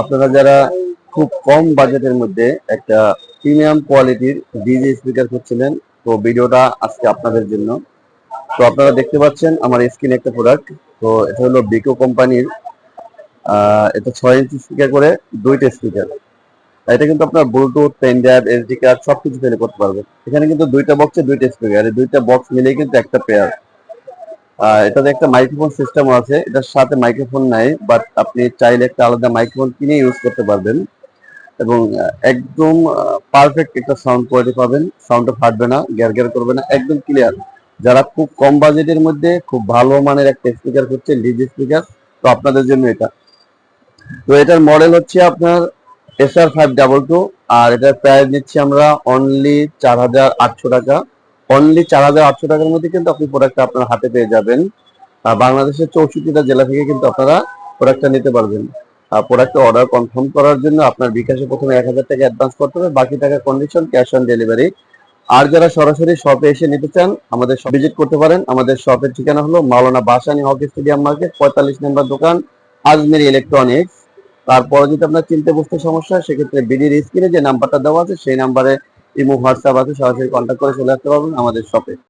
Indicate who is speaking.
Speaker 1: আপনারা যারা খুব কম বাজেটের মধ্যে একটা প্রিমিয়াম কোয়ালিটির ডিজে স্পিকার খুঁজছিলেন, তো ভিডিওটা আজকে আপনাদের জন্য। তো আপনারা দেখতে পাচ্ছেন আমার স্ক্রিনে একটা প্রোডাক্ট তো এটা হলো বিকো কোম্পানির এটা ছয় ইঞ্চি স্পিকার করে দুইটা স্পিকার এটা কিন্তু আপনার Bluetooth pen drive SD card সবকিছু ফেলে করতে পারবেন। এখানে কিন্তু দুইটা বক্সে দুইটা স্পিকার দুইটা বক্স মিলেই কিন্তু একটা পেয়ার এটাতে একটা মাইক্রোফোন সিস্টেম আছে। এটার সাথে মাইক্রোফোন নাই বাট আপনি চাইলে একটা আলাদা মাইক্রোফোন কিনে ইউজ করতে পারবেন। এবং একদম পারফেক্ট একটা সাউন্ড কোয়ালিটি পাবেন। সাউন্ডটা ফাটবে না গ্যার গ্যার করবে না, একদম ক্লিয়ার যারা খুব কম বাজেটের মধ্যে, খুব ভালো মানের একটা স্পিকার করছে ডিজি স্পিকার তো আপনাদের জন্য এটা। তো এটার মডেল হচ্ছে আপনার S R five double two R এটার প্রাইস নিচ্ছি আমরা অনলি চার হাজার আটশো টাকা। অনলি চার হাজার আটশো টাকার মধ্যে কিন্তু আপনি প্রোডাক্টটা আপনার হাতে পেয়ে যাবেন। বাংলাদেশের চৌষট্টিটা জেলা থেকে কিন্তু আপনারা প্রোডাক্টটা নিতে পারবেন। প্রোডাক্টটা অর্ডার কনফার্ম করার জন্য আপনার বিকাশে প্রথমে এক হাজার টাকা অ্যাডভান্স করতে হবে। বাকি টাকা কন্ডিশন ক্যাশ অন ডেলিভারি আর যারা সরাসরি শপে এসে নিতে চান, আমাদের ভিজিট করতে পারেন। আমাদের শপের ঠিকানা হলো Maulana Bhasani hockey stadium market পঁয়তাল্লিশ নম্বর দোকান, আজমের ইলেকট্রনিক্স তারপরে যদি আপনার চিনতে বুঝতে সমস্যা সেক্ষেত্রে বিডির স্ক্রিনে যে নাম্বারটা দেওয়া আছে, সেই নাম্বারে ইমো হোয়াটসঅ্যাপ আছে সরাসরি কন্ট্যাক্ট করে চলে আসতে পারবেন আমাদের শপে